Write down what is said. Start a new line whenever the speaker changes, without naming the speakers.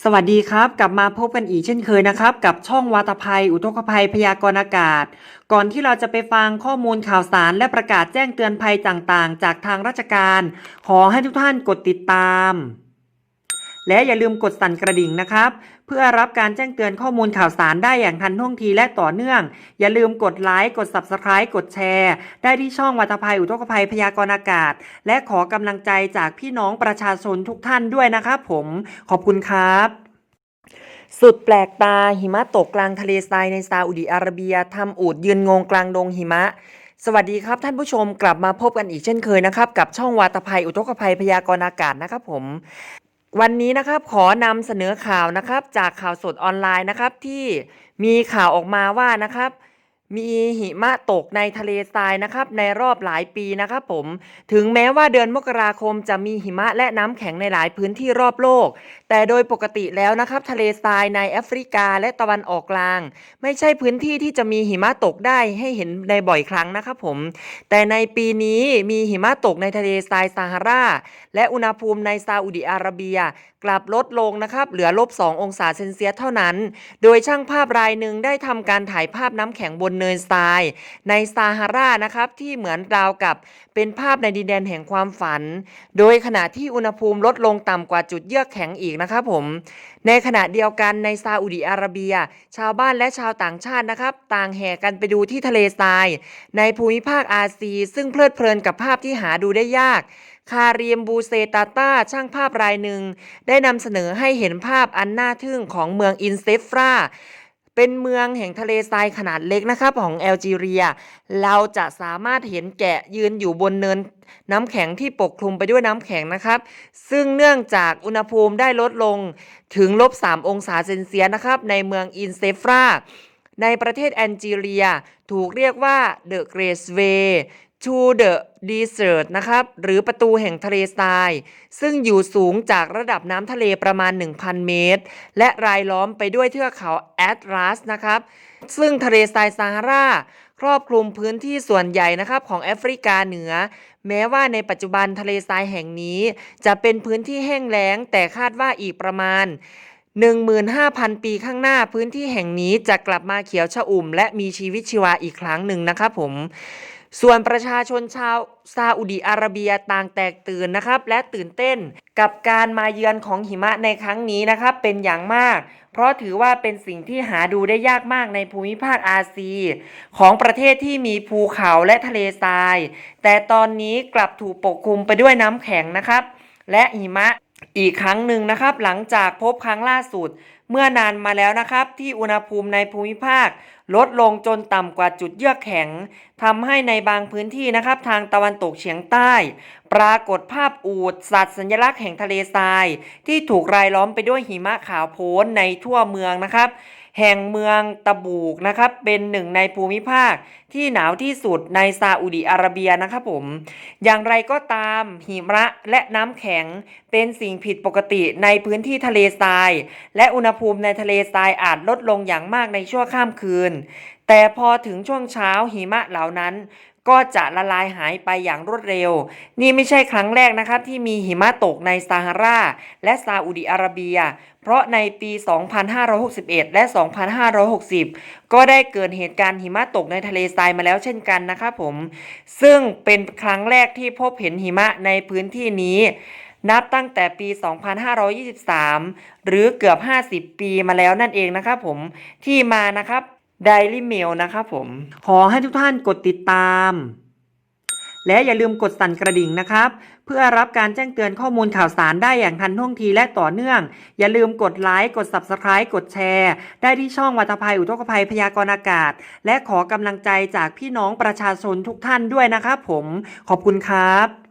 สวัสดีครับ กลับมาพบกันอีกเช่นเคยนะครับ กับช่องวาตภัย อุทกภัยพยากรณ์อากาศ ก่อนที่เราจะไปฟังข้อมูลข่าวสารและประกาศแจ้งเตือนภัยต่างๆ จากทางราชการ ขอให้ทุกท่านกดติดตาม และอย่าลืมกดสั่นกระดิ่งนะครับ พื่อรับการแจ้งเตือนข้อมูลข่าวสารได้อย่างทันท่วงทีและต่อเนื่อง อย่าลืมกดไลค์กด Subscribe กดแชร์ ได้ที่ช่องวัตภัยอุทกภัยพยากรณ์อากาศ และขอกำลังใจจากพี่น้องประชาชนทุกท่านด้วยนะครับผมขอบคุณครับสุดแปลกตาหิมะตกกลางทะเลทรายในซาอุดิอาระเบียทำอูดยืนงงกลางดงหิมะ สวัสดีครับท่านผู้ชมกลับมาพบกันอีกเช่นเคยนะครับ กับช่องวาตภัยอุทกภัยพยากรณ์อากาศนะครับผม วันนี้นะครับขอนำเสนอข่าวนะครับจากข่าวสดออนไลน์นะครับที่มีข่าวออกมาว่านะครับ มีหิมะตกในทะเลทรายนะครับ ในรอบหลายปีนะครับผม ถึงแม้ว่าเดือนมกราคมจะมีหิมะและน้ำแข็งในหลายพื้นที่รอบโลก แต่โดยปกติแล้วนะครับ ทะเลทรายในแอฟริกาและตะวันออกกลาง ไม่ใช่พื้นที่ที่จะมีหิมะตกได้ให้เห็นในบ่อยครั้งนะครับผม แต่ในปีนี้มีหิมะตกในทะเลทรายซาฮาราและอุณหภูมิในซาอุดิอาระเบีย กลับลดลงนะครับ เหลือลบ2องศาเซนเซียสเท่านั้น โดยช่างภาพรายหนึ่งได้ทำการถ่ายภาพน้ำแข็งบนเนินทราย ในซาฮารานะครับที่เหมือนราวกับเป็นภาพในดินแดนแห่งความฝัน โดยขณะที่อุณหภูมิลดลงต่ำกว่าจุดเยือกแข็งอีกนะครับผม ในขณะเดียวกันในซาอุดิอาระเบีย ชาวบ้านและชาวต่างชาตินะครับ ต่างแห่กันไปดูที่ทะเลทราย ในภูมิภาคอาซี ซึ่งเพลิดเพลินกับภาพที่หาดูได้ยากคาเรียมบูเซตาตาช่างภาพรายหนึ่ง ได้นำเสนอให้เห็นภาพอันน่าทึ่งของเมืองอินเซฟรา เป็นเมืองแห่งทะเลทรายขนาดเล็กนะครับของแอลจีเรีย เราจะสามารถเห็นแกะยืนอยู่บนเนินน้ำแข็งที่ปกคลุมไปด้วยน้ำแข็งนะครับ ซึ่งเนื่องจากอุณหภูมิได้ลดลงถึงลบ 3 องศาเซนเซียสนะครับ ในเมืองอินเซฟราในประเทศแอนจีเรีย ถูกเรียกว่า The Great Way to the Desert นะครับ หรือประตูแห่งทะเลทราย ซึ่งอยู่สูงจากระดับน้ำทะเลประมาณ 1,000 เมตร และรายล้อมไปด้วยเทือกเขาแอตลาสนะครับ ซึ่งทะเลทรายซาฮาราครอบคลุมพื้นที่ส่วนใหญ่นะครับของแอฟริกาเหนือ แม้ว่าในปัจจุบันทะเลทรายแห่งนี้ จะเป็นพื้นที่แห้งแล้ง แต่คาดว่าอีกประมาณ15,000 ปีข้างหน้าพื้นที่แห่งนี้จะกลับมาเขียวชอุ่ม และมีชีวิตชีวาอีกครั้งหนึ่งนะครับผม ส่วนประชาชนชาวซาอุดิอาระเบียต่างแตกตื่นนะครับ และตื่นเต้นกับการมาเยือนของหิมะในครั้งนี้นะครับเป็นอย่างมาก เพราะถือว่าเป็นสิ่งที่หาดูได้ยากมากในภูมิภาคอาซี ของประเทศที่มีภูเขาและทะเลทราย แต่ตอนนี้กลับถูกปกคลุมไปด้วยน้ำแข็งนะครับ และหิมะ อีกครั้งหนึ่งนะครับหลังจากพบครั้งล่าสุด เมื่อนานมาแล้วนะครับ ที่อุณหภูมิในภูมิภาค ลดลงจนต่ำกว่าจุดเยือกแข็งทำให้ในบางพื้นที่นะครับ ทางตะวันตกเฉียงใต้ ปรากฏภาพอูดสัตว์สัญลักษณ์แห่งทะเลทราย ที่ถูกรายล้อมไปด้วยหิมะขาวโพลนในทั่วเมืองนะครับ แห่งเมืองตะบูกนะครับเป็นหนึ่งในภูมิภาคที่หนาวที่สุดในซาอุดีอาระเบียนะครับผม อย่างไรก็ตามหิมะและน้ำแข็งเป็นสิ่งผิดปกติในพื้นที่ทะเลทราย และอุณหภูมิในทะเลทรายอาจลดลงอย่างมากในชั่วข้ามคืน แต่พอถึงช่วงเช้าหิมะเหล่านั้น ก็จะละลายหายไปอย่างรวดเร็ว นี่ไม่ใช่ครั้งแรกนะครับที่มีหิมะตกในซาฮารา และซาอุดิอาระเบีย เพราะในปี 2561 และ 2560 ก็ได้เกิดเหตุการณ์หิมะตกในทะเลทรายมาแล้วเช่นกันนะครับผม ซึ่งเป็นครั้งแรกที่พบเห็นหิมะในพื้นที่นี้นับตั้งแต่ปี 2523 หรือเกือบ 50 ปีมาแล้วนั่นเองนะครับผมที่มานะครับ Daily Mail นะครับผม ขอให้ทุกท่านกดติดตาม และอย่าลืมกดสั่นกระดิ่งนะครับ เพื่อรับการแจ้งเตือนข้อมูลข่าวสารได้อย่างทันท่วงทีและต่อเนื่อง อย่าลืมกดไลค์กด Subscribe กดแชร์ ได้ที่ช่องวัตภัยอุทกภัยพยากรณ์อากาศ และขอกำลังใจจากพี่น้องประชาชนทุกท่านด้วยนะครับผมขอบคุณครับ